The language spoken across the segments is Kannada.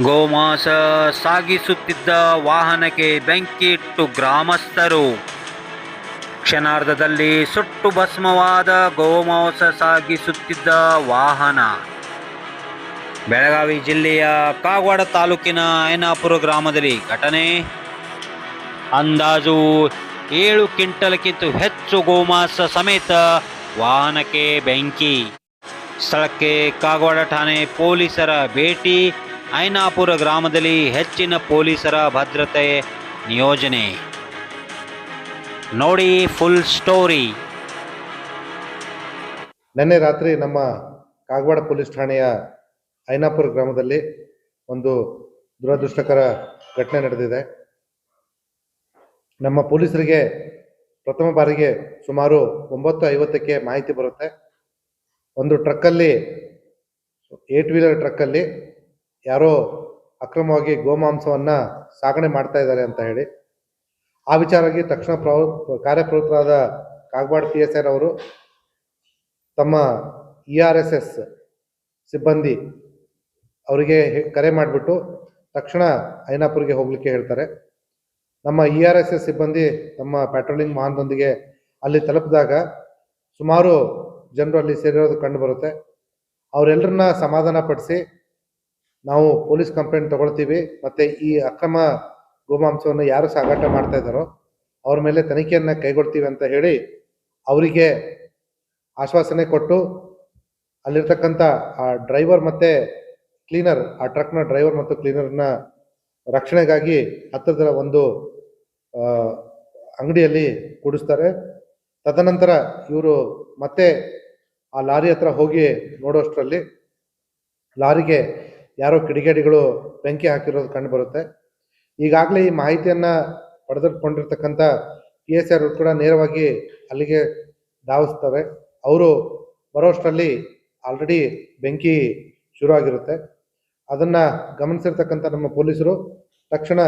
ಗೋಮಾಂಸ ಸಾಗಿಸುತ್ತಿದ್ದ ವಾಹನಕ್ಕೆ ಬೆಂಕಿ ಇಟ್ಟು ಗ್ರಾಮಸ್ಥರು. ಕ್ಷಣಾರ್ಧದಲ್ಲಿ ಸುಟ್ಟು ಭಸ್ಮವಾದ ಗೋಮಾಂಸ ಸಾಗಿಸುತ್ತಿದ್ದ ವಾಹನ. ಬೆಳಗಾವಿ ಜಿಲ್ಲೆಯ ಕಾಗವಾಡ ತಾಲೂಕಿನ ಐನಾಪುರ ಗ್ರಾಮದಲ್ಲಿ ಘಟನೆ. ಅಂದಾಜು ಏಳು ಕ್ವಿಂಟಲ್ಗಿಂತ ಹೆಚ್ಚು ಗೋಮಾಂಸ ಸಮೇತ ವಾಹನಕ್ಕೆ ಬೆಂಕಿ. ಸ್ಥಳಕ್ಕೆ ಕಾಗವಾಡ ಠಾಣೆ ಪೊಲೀಸರ ಭೇಟಿ. ಐನಾಪುರ ಗ್ರಾಮದಲ್ಲಿ ಹೆಚ್ಚಿನ ಪೊಲೀಸರ ಭದ್ರತೆ ನಿಯೋಜನೆ. ನೋಡಿ ಫುಲ್ ಸ್ಟೋರಿ ನಿನ್ನೆ ರಾತ್ರಿ ನಮ್ಮ ಕಾಗವಾಡ ಪೊಲೀಸ್ ಠಾಣೆಯ ಐನಾಪುರ ಗ್ರಾಮದಲ್ಲಿ ಒಂದು ದುರದೃಷ್ಟಕರ ಘಟನೆ ನಡೆದಿದೆ. ನಮ್ಮ ಪೊಲೀಸರಿಗೆ ಪ್ರಥಮ ಬಾರಿಗೆ ಸುಮಾರು ಒಂಬತ್ತು ಐವತ್ತಕ್ಕೆ ಮಾಹಿತಿ ಬರುತ್ತೆ. ಒಂದು ಟ್ರಕ್ಕಲ್ಲಿ ಏಟ್ ವೀಲರ್ ಟ್ರಕ್ಕಲ್ಲಿ ಯಾರೋ ಅಕ್ರಮವಾಗಿ ಗೋಮಾಂಸವನ್ನು ಸಾಗಣೆ ಮಾಡ್ತಾ ಇದ್ದಾರೆ ಅಂತ ಹೇಳಿ, ಆ ವಿಚಾರವಾಗಿ ತಕ್ಷಣ ಪ್ರವ, ಕಾರ್ಯಪ್ರವೃತ್ತರಾದ ಕಾಗವಾಡ ಪಿ ಎಸ್ ಆರ್ ಅವರು ತಮ್ಮ ಇ ಆರ್ ಎಸ್ ಎಸ್ ಸಿಬ್ಬಂದಿ ಅವರಿಗೆ ಕರೆ ಮಾಡಿಬಿಟ್ಟು ತಕ್ಷಣ ಐನಾಪುರಿಗೆ ಹೋಗ್ಲಿಕ್ಕೆ ಹೇಳ್ತಾರೆ. ನಮ್ಮ ಇ ಆರ್ ಎಸ್ ಎಸ್ ಸಿಬ್ಬಂದಿ ನಮ್ಮ ಪ್ಯಾಟ್ರೋಲಿಂಗ್ ವಾಹನದೊಂದಿಗೆ ಅಲ್ಲಿ ತಲುಪಿದಾಗ ಸುಮಾರು ಜನರು ಅಲ್ಲಿ ಸೇರಿರೋದು ಕಂಡು ಬರುತ್ತೆ. ಅವರೆಲ್ಲರನ್ನ ಸಮಾಧಾನ ಪಡಿಸಿ ನಾವು ಪೊಲೀಸ್ ಕಂಪ್ಲೇಂಟ್ ತಗೊಳ್ತೀವಿ, ಮತ್ತೆ ಈ ಅಕ್ರಮ ಗೋಮಾಂಸವನ್ನು ಯಾರು ಸಾಗಾಟ ಮಾಡ್ತಾ ಇದ್ದಾರೋ ಅವ್ರ ಮೇಲೆ ತನಿಖೆಯನ್ನು ಕೈಗೊಳ್ತೀವಿ ಅಂತ ಹೇಳಿ ಅವರಿಗೆ ಆಶ್ವಾಸನೆ ಕೊಟ್ಟು ಅಲ್ಲಿರ್ತಕ್ಕಂಥ ಆ ಡ್ರೈವರ್ ಮತ್ತೆ ಕ್ಲೀನರ್, ಆ ಟ್ರಕ್ನ ಡ್ರೈವರ್ ಮತ್ತು ಕ್ಲೀನರ್ನ ರಕ್ಷಣೆಗಾಗಿ ಹತ್ತಿರದ ಒಂದು ಅಂಗಡಿಯಲ್ಲಿ ಕೂಡಿಸ್ತಾರೆ. ತದನಂತರ ಇವರು ಮತ್ತೆ ಆ ಲಾರಿ ಹತ್ರ ಹೋಗಿ ನೋಡೋಷ್ಟರಲ್ಲಿ ಲಾರಿಗೆ ಯಾರೋ ಕಿಡಿಗೇಡಿಗಳು ಬೆಂಕಿ ಹಾಕಿರೋದು ಕಂಡು ಬರುತ್ತೆ. ಈಗಾಗಲೇ ಈ ಮಾಹಿತಿಯನ್ನು ಪಡೆದುಕೊಂಡಿರ್ತಕ್ಕಂಥ ಪಿ ಎಸ್ ಆರ್ ಕೂಡ ನೇರವಾಗಿ ಅಲ್ಲಿಗೆ ಧಾವಿಸ್ತವೆ ಅವರು ಬರೋಷ್ಟರಲ್ಲಿ ಆಲ್ರೆಡಿ ಬೆಂಕಿ ಶುರು ಆಗಿರುತ್ತೆ ಅದನ್ನು ಗಮನಿಸಿರ್ತಕ್ಕಂಥ ನಮ್ಮ ಪೊಲೀಸರು ತಕ್ಷಣ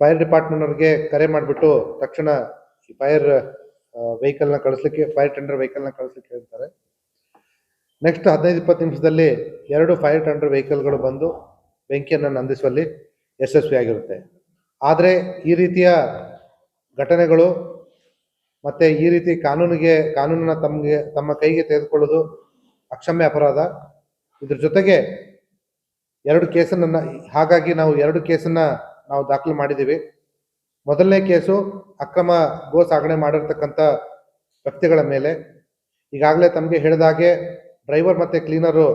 ಫೈರ್ ಡಿಪಾರ್ಟ್ಮೆಂಟ್ನವ್ರಿಗೆ ಕರೆ ಮಾಡಿಬಿಟ್ಟು ತಕ್ಷಣ ಫೈರ್ ವೆಹಿಕಲ್ನ ಕಳಿಸ್ಲಿಕ್ಕೆ, ಫೈರ್ ಟೆಂಡರ್ ವೆಹಿಕಲ್ನ ಕಳಿಸ್ಲಿಕ್ಕೆ ಹೇಳ್ತಾರೆ. ನೆಕ್ಸ್ಟ್ ಹದಿನೈದು, ಇಪ್ಪತ್ತು ನಿಮಿಷದಲ್ಲಿ ಎರಡು ಫೈರ್ ಟೆಂಡರ್ ವೆಹಿಕಲ್ಗಳು ಬಂದು ಬೆಂಕಿಯನ್ನು ನಂದಿಸುವಲ್ಲಿ ಯಶಸ್ವಿಯಾಗಿರುತ್ತೆ ಆದರೆ ಈ ರೀತಿಯ ಘಟನೆಗಳು ಮತ್ತು ಈ ರೀತಿ ಕಾನೂನಿಗೆ, ಕಾನೂನನ್ನ ತಮಗೆ, ತಮ್ಮ ಕೈಗೆ ತೆಗೆದುಕೊಳ್ಳೋದು ಅಕ್ಷಮ್ಯ ಅಪರಾಧ. ಇದ್ರ ಜೊತೆಗೆ ಎರಡು ಕೇಸನ್ನು, ಹಾಗಾಗಿ ನಾವು ಎರಡು ಕೇಸನ್ನು ನಾವು ದಾಖಲು ಮಾಡಿದ್ದೀವಿ. ಮೊದಲನೇ ಕೇಸು ಅಕ್ರಮ ಗೋ ಸಾಗಣೆ ಮಾಡಿರ್ತಕ್ಕಂಥ ವ್ಯಕ್ತಿಗಳ ಮೇಲೆ. ಈಗಾಗಲೇ ತಮಗೆ ಹೇಳಿದ ಹಾಗೆ ಡ್ರೈವರ್ ಮತ್ತೆ ಕ್ಲೀನರು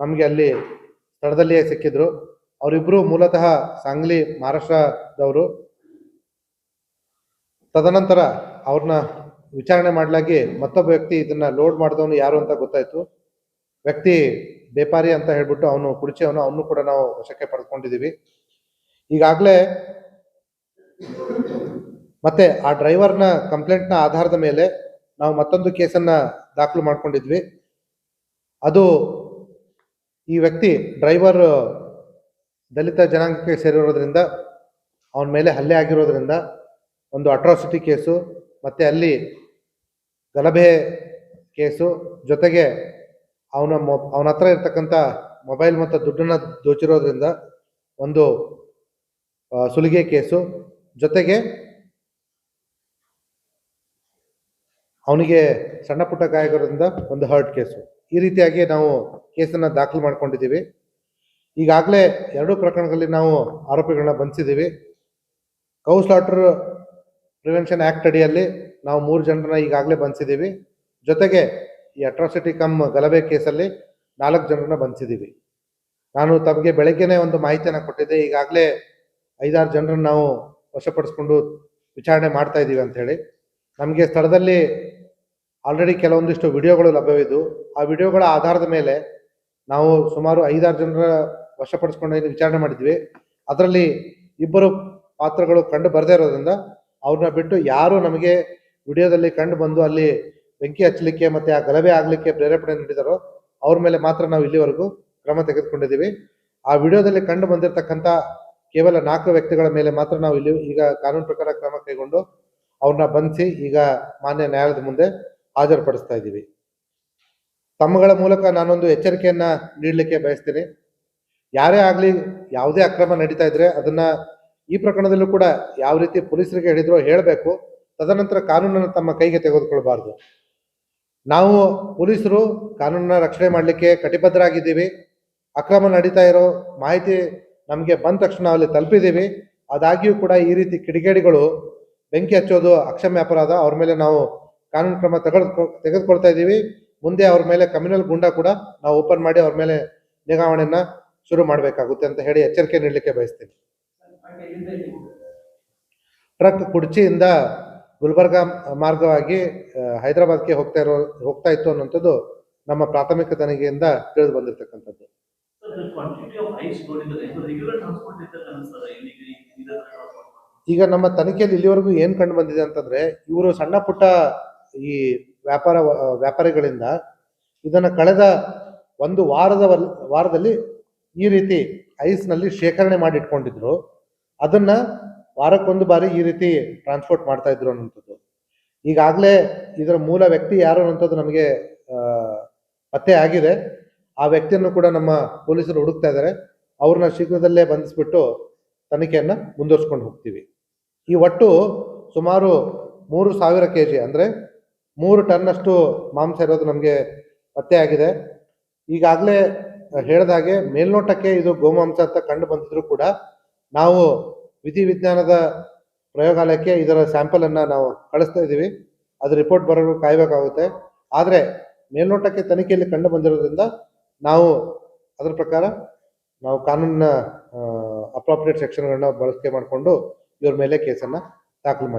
ನಮಗೆ ಅಲ್ಲಿ ಸ್ಥಳದಲ್ಲಿಯೇ ಸಿಕ್ಕಿದ್ರು. ಅವರಿಬ್ಬರು ಮೂಲತಃ ಸಾಂಗ್ಲಿ ಮಹಾರಾಷ್ಟ್ರದವರು. ತದನಂತರ ಅವ್ರನ್ನ ವಿಚಾರಣೆ ಮಾಡಲಾಗಿ ಮತ್ತೊಬ್ಬ ವ್ಯಕ್ತಿ ಇದನ್ನ ಲೋಡ್ ಮಾಡಿದವನು ಯಾರು ಅಂತ ಗೊತ್ತಾಯ್ತು. ವ್ಯಕ್ತಿ ಬೇಪಾರಿ ಅಂತ ಹೇಳ್ಬಿಟ್ಟು ಅವನು ಕುಡಿಚಿ ಅವನು ಅವನು ಕೂಡ ನಾವು ವಶಕ್ಕೆ ಪಡೆದುಕೊಂಡಿದ್ದೀವಿ. ಈಗಾಗಲೇ ಮತ್ತೆ ಆ ಡ್ರೈವರ್ನ ಕಂಪ್ಲೇಂಟ್ನ ಆಧಾರದ ಮೇಲೆ ನಾವು ಮತ್ತೊಂದು ಕೇಸನ್ನ ದಾಖಲು ಮಾಡ್ಕೊಂಡಿದ್ವಿ. ಅದು ಈ ವ್ಯಕ್ತಿ ಡ್ರೈವರ್ ದಲಿತ ಜನಾಂಗಕ್ಕೆ ಸೇರಿರೋದ್ರಿಂದ, ಅವನ ಮೇಲೆ ಹಲ್ಲೆ ಆಗಿರೋದ್ರಿಂದ, ಒಂದು ಅಟ್ರಾಸಿಟಿ ಕೇಸು, ಮತ್ತು ಅಲ್ಲಿ ಗಲಭೆ ಕೇಸು, ಜೊತೆಗೆ ಅವನ ಮೊ, ಅವನ ಹತ್ರ ಇರ್ತಕ್ಕಂಥ ಮೊಬೈಲ್ ಮತ್ತು ದುಡ್ಡನ್ನು ದೋಚಿರೋದ್ರಿಂದ ಒಂದು ಸುಲಿಗೆ ಕೇಸು, ಜೊತೆಗೆ ಅವನಿಗೆ ಸಣ್ಣ ಪುಟ್ಟ ಗಾಯಗಳಿಂದ ಒಂದು ಹರ್ಟ್ ಕೇಸು. ಈ ರೀತಿಯಾಗಿ ನಾವು ಕೇಸನ್ನು ದಾಖಲು ಮಾಡಿಕೊಂಡಿದ್ದೀವಿ. ಈಗಾಗಲೇ ಎರಡೂ ಪ್ರಕರಣಗಳಲ್ಲಿ ನಾವು ಆರೋಪಿಗಳನ್ನ ಬಂಧಿಸಿದ್ದೀವಿ. ಕೌ ಸ್ಲಾಟರ್ ಪ್ರಿವೆನ್ಷನ್ ಆ್ಯಕ್ಟ್ ಅಡಿಯಲ್ಲಿ ನಾವು ಮೂರು ಜನರನ್ನ ಈಗಾಗಲೇ ಬಂಧಿಸಿದ್ದೀವಿ. ಜೊತೆಗೆ ಈ ಅಟ್ರಾಸಿಟಿ ಕಮ್ ಗಲಭೆ ಕೇಸಲ್ಲಿ ನಾಲ್ಕು ಜನರನ್ನ ಬಂಧಿಸಿದ್ದೀವಿ. ನಾನು ತಮಗೆ ಬೆಳಗ್ಗೆನೆ ಒಂದು ಮಾಹಿತಿಯನ್ನು ಕೊಟ್ಟಿದ್ದೆ. ಈಗಾಗಲೇ ಐದಾರು ಜನರನ್ನು ನಾವು ವಶಪಡಿಸ್ಕೊಂಡು ವಿಚಾರಣೆ ಮಾಡ್ತಾ ಇದ್ದೀವಿ ಅಂತ ನಮಗೆ ಸ್ಥಳದಲ್ಲಿ ಆಲ್ರೆಡಿ ಕೆಲವೊಂದಿಷ್ಟು ವಿಡಿಯೋಗಳು ಲಭ್ಯವಿದ್ದು, ಆ ವಿಡಿಯೋಗಳ ಆಧಾರದ ಮೇಲೆ ನಾವು ಸುಮಾರು ಐದಾರು ಜನರ ವಶಪಡಿಸ್ಕೊಂಡು ವಿಚಾರಣೆ ಮಾಡಿದ್ವಿ. ಅದರಲ್ಲಿ ಇಬ್ಬರು ಪಾತ್ರಗಳು ಕಂಡು ಬರದೇ ಇರೋದ್ರಿಂದ ಅವ್ರನ್ನ ಬಿಟ್ಟು ಯಾರು ನಮಗೆ ವಿಡಿಯೋದಲ್ಲಿ ಕಂಡು ಬಂದು ಅಲ್ಲಿ ಬೆಂಕಿ ಹಚ್ಚಲಿಕ್ಕೆ ಮತ್ತೆ ಆ ಗಲಭೆ ಆಗಲಿಕ್ಕೆ ಪ್ರೇರೇಪಣೆ ನೀಡಿದಾರೋ ಅವ್ರ ಮೇಲೆ ಮಾತ್ರ ನಾವು ಇಲ್ಲಿವರೆಗೂ ಕ್ರಮ ತೆಗೆದುಕೊಂಡಿದ್ದೀವಿ. ಆ ವಿಡಿಯೋದಲ್ಲಿ ಕಂಡು ಬಂದಿರತಕ್ಕಂಥ ಕೇವಲ ನಾಲ್ಕು ವ್ಯಕ್ತಿಗಳ ಮೇಲೆ ಮಾತ್ರ ನಾವು ಇಲ್ಲಿ ಈಗ ಕಾನೂನು ಪ್ರಕಾರ ಕ್ರಮ ಕೈಗೊಂಡು ಅವ್ರನ್ನ ಬಂಧಿಸಿ ಈಗ ಮಾನ್ಯ ನ್ಯಾಯಾಲಯದ ಮುಂದೆ ಹಾಜರುಪಡಿಸ್ತಾ ಇದ್ದೀವಿ. ತಮ್ಮಗಳ ಮೂಲಕ ನಾನೊಂದು ಎಚ್ಚರಿಕೆಯನ್ನ ನೀಡಲಿಕ್ಕೆ ಬಯಸ್ತೀನಿ. ಯಾರೇ ಆಗಲಿ ಯಾವುದೇ ಅಕ್ರಮ ನಡೀತಾ ಇದ್ರೆ ಅದನ್ನ ಈ ಪ್ರಕರಣದಲ್ಲೂ ಕೂಡ ಯಾವ ರೀತಿ ಪೊಲೀಸರಿಗೆ ಹೇಳಿದ್ರೋ ಹೇಳಬೇಕು. ತದನಂತರ ಕಾನೂನನ್ನು ತಮ್ಮ ಕೈಗೆ ತೆಗೆದುಕೊಳ್ಬಾರ್ದು ನಾವು ಪೊಲೀಸರು ಕಾನೂನನ್ನ ರಕ್ಷಣೆ ಮಾಡಲಿಕ್ಕೆ ಕಟಿಬದ್ಧರಾಗಿದ್ದೀವಿ. ಅಕ್ರಮ ನಡೀತಾ ಇರೋ ಮಾಹಿತಿ ನಮಗೆ ಬಂದ ತಕ್ಷಣ ಅಲ್ಲಿ ತಲುಪಿದ್ದೀವಿ. ಆದಾಗ್ಯೂ ಕೂಡ ಈ ರೀತಿ ಕಿಡಿಗೇಡಿಗಳು ಬೆಂಕಿ ಹಚ್ಚೋದು ಅಕ್ಷಮ್ಯ ಅಪರಾಧ ಅವ್ರ ಮೇಲೆ ನಾವು ಕಾನೂನು ಕ್ರಮ ತಗೊಳ್ ತೆಗೆದುಕೊಳ್ತಾ ಇದ್ದೀವಿ ಮುಂದೆ ಅವ್ರ ಮೇಲೆ ಕಮ್ಯುನಲ್ ಗುಂಡ ಕೂಡ ನಾವು ಓಪನ್ ಮಾಡಿ ಅವ್ರ ಮೇಲೆ ನಿಗಾವಣೆಯನ್ನ ಶುರು ಮಾಡಬೇಕಾಗುತ್ತೆ ಅಂತ ಹೇಳಿ ಎಚ್ಚರಿಕೆ ನೀಡಲಿಕ್ಕೆ ಬಯಸ್ತೀನಿ ಟ್ರಕ್ ಕುಡ್ಚಿಯಿಂದ ಗುಲ್ಬರ್ಗ ಮಾರ್ಗವಾಗಿ ಹೈದರಾಬಾದ್ಗೆ ಹೋಗ್ತಾ ಇರೋ, ಹೋಗ್ತಾ ಇತ್ತು ಅನ್ನೋಂಥದ್ದು ನಮ್ಮ ಪ್ರಾಥಮಿಕ ತನಿಖೆಯಿಂದ ತಿಳಿದು ಬಂದಿರತಕ್ಕಂಥದ್ದು. ಈಗ ನಮ್ಮ ತನಿಖೆಯಲ್ಲಿ ಇಲ್ಲಿವರೆಗೂ ಏನ್ ಕಂಡು ಬಂದಿದೆ ಅಂತಂದ್ರೆ, ಇವರು ಸಣ್ಣ ಪುಟ್ಟ ಈ ವ್ಯಾಪಾರ, ವ್ಯಾಪಾರಿಗಳಿಂದ ಇದನ್ನು ಕಳೆದ ಒಂದು ವಾರದ ವಾರದಲ್ಲಿ ಈ ರೀತಿ ಐಸ್ನಲ್ಲಿ ಶೇಖರಣೆ ಮಾಡಿ ಇಟ್ಕೊಂಡಿದ್ರು. ಅದನ್ನ ವಾರಕ್ಕೊಂದು ಬಾರಿ ಈ ರೀತಿ ಟ್ರಾನ್ಸ್ಪೋರ್ಟ್ ಮಾಡ್ತಾ ಇದ್ರು ಅನ್ನೋಂಥದ್ದು ಈಗಾಗಲೇ ಇದರ ಮೂಲ ವ್ಯಕ್ತಿ ಯಾರು ಅನ್ನೋಂಥದ್ದು ನಮಗೆ ಪತ್ತೆ ಆಗಿದೆ. ಆ ವ್ಯಕ್ತಿಯನ್ನು ಕೂಡ ನಮ್ಮ ಪೊಲೀಸರು ಹುಡುಕ್ತಾ ಇದ್ದಾರೆ. ಅವ್ರನ್ನ ಶೀಘ್ರದಲ್ಲೇ ಬಂಧಿಸ್ಬಿಟ್ಟು ತನಿಖೆಯನ್ನು ಮುಂದುವರ್ಸ್ಕೊಂಡು ಹೋಗ್ತೀವಿ. ಈ ಒಟ್ಟು ಸುಮಾರು ಮೂರು ಸಾವಿರ ಕೆ ಜಿ ಅಂದರೆ ಮೂರು ಟನ್ನಷ್ಟು ಮಾಂಸ ಇರೋದು ನಮಗೆ ಪತ್ತೆ ಆಗಿದೆ. ಈಗಾಗಲೇ ಹೇಳಿದ ಹಾಗೆ ಮೇಲ್ನೋಟಕ್ಕೆ ಇದು ಗೋಮಾಂಸ ಅಂತ ಕಂಡು ಬಂದಿದ್ರು ಕೂಡ ನಾವು ವಿಧಿವಿಜ್ಞಾನದ ಪ್ರಯೋಗಾಲಯಕ್ಕೆ ಇದರ ಸ್ಯಾಂಪಲ್ ಅನ್ನ ನಾವು ಕಳಿಸ್ತಾ ಇದ್ದೀವಿ. ಅದು ರಿಪೋರ್ಟ್ ಬರೋದು ಕಾಯಬೇಕಾಗುತ್ತೆ. ಆದರೆ ಮೇಲ್ನೋಟಕ್ಕೆ ತನಿಖೆಯಲ್ಲಿ ಕಂಡು ಬಂದಿರೋದ್ರಿಂದ ನಾವು, ಅದರ ಪ್ರಕಾರ ನಾವು ಕಾನೂನಿನ ಅಪ್ರಾಪ್ರಿಯೇಟ್ ಸೆಕ್ಷನ್ಗಳನ್ನ ಬಳಕೆ ಮಾಡಿಕೊಂಡು ಇವ್ರ ಮೇಲೆ ಕೇಸನ್ನ ದಾಖಲು ಮಾಡಿ